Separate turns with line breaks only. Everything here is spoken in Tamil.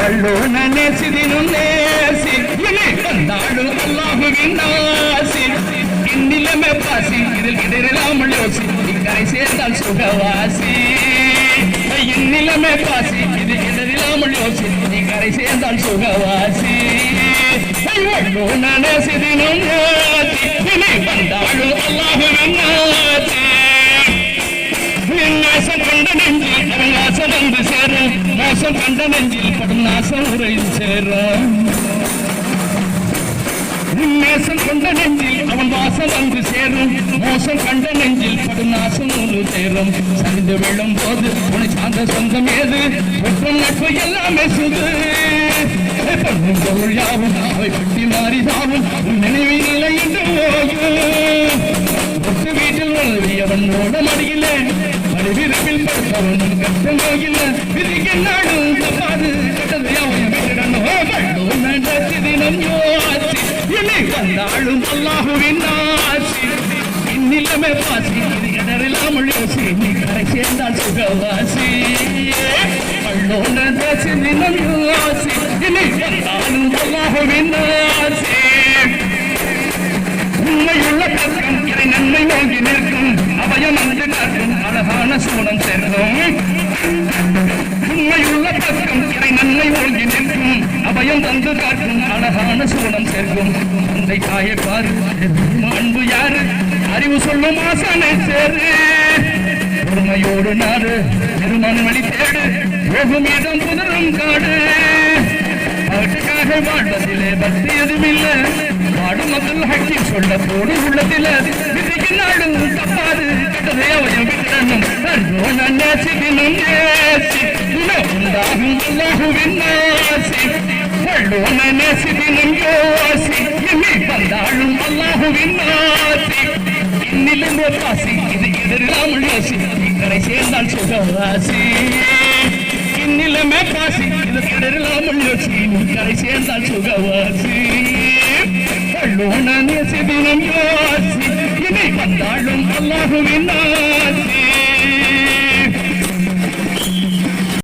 வல்லோன நேசிதினும் நேசி இனி வந்தாடும் அல்லாஹுவின் நாசி இந்நிலமே பாசி இதில் இடரில்லாமல் யோசி. சேர்ந்தால் சுகவாசி. இந்நிலமே பாசி இது இடரில்லாமல் யோசி. இக்கரை சேர்ந்தால் சுகவாசி. வல்லோன நேசிதினும் நேசி இனி அல்லாஹுவின் நாசி நாசம் கண்ட நெஞ்சில் அவன் வந்து சேரும். மோசம் கண்ட நெஞ்சில் படும் நாசம் சேரும் நேசம் கொண்ட நெஞ்சில் அவன் வாசம் வந்து சேரும் மோசம் கண்ட நெஞ்சில் படும் நாசம் ஒன்று சேரும் சரிந்து விழும் போது உன சார்ந்த சொந்தம் ஏது ஒற்றும் நட்பு எல்லாமே சுது பண்ணும் பொருள் யாவும் அவை பட்டி மாறி தாவும் உன் நினைவில் நிலை என்று ஓயும் ஒட்டு வீட்டில் வளர்வியவன் ஓட மடியில மறுவிருப்பில் படுத்தவன் கஷ்டம் போகில விதிக்கு நாடும் வந்தாலும் அல்லாஹுவின் ஆசி இந்நிலமே பாசி இது இடரில்லாமல் நீ கரை சேர்ந்தால் சுகவாசி. பள்ளோன்ற தேசி தினம் ஆசி இனி வந்தாலும் அல்லாஹுவின் ஆசி உண்மையுள்ள கற்கும் இதை நன்மை நோக்கி நிற்கும். அபயம் அன்று காட்டும் அழகான சூடம் சேர்க்கும் உண்மையுள்ள கற்கும் இதை நன்மை ஓங்கி நிற்கும். அபயம் தந்து காட்டும் அழகான சூடம் சேர்க்கும். தந்தை தாயை பாரு. அன்பு யாரு? அறிவு சொல்லும் ஆசானை சேரு. பொறுமையோடு நாடு திருமண வழி தேடு போகும் இடம் புதரும் காடு. அவற்றுக்காக வாழ்வதிலே பக்தி எதுமில்லை வாடும் மக்கள் ஹக்கி சொல்ல போடு உள்ளதில விதிக்கு நாடும் தப்பாது. கட்டதை அவயம் விட்டனும் அன்போன நேசிதினும் நேசி. உண்டாகும். அல்லாஹுவின் நாசி நேசிதினும் யோசி இனி வந்தாலும் அல்லாஹுவின் நாசி இன்னிலும் பாசி இது எதிரில்லாமல் யோசி கரை சேர்ந்தால் சுகவாசி இந்நிலமே பாசி இது கடலாமல் யோசி நீ சேர்ந்தால் சுகவாசி வல்லோன நேசி தினம் யோசி இனி வந்தாலும் அல்லாஹுவின் நாசி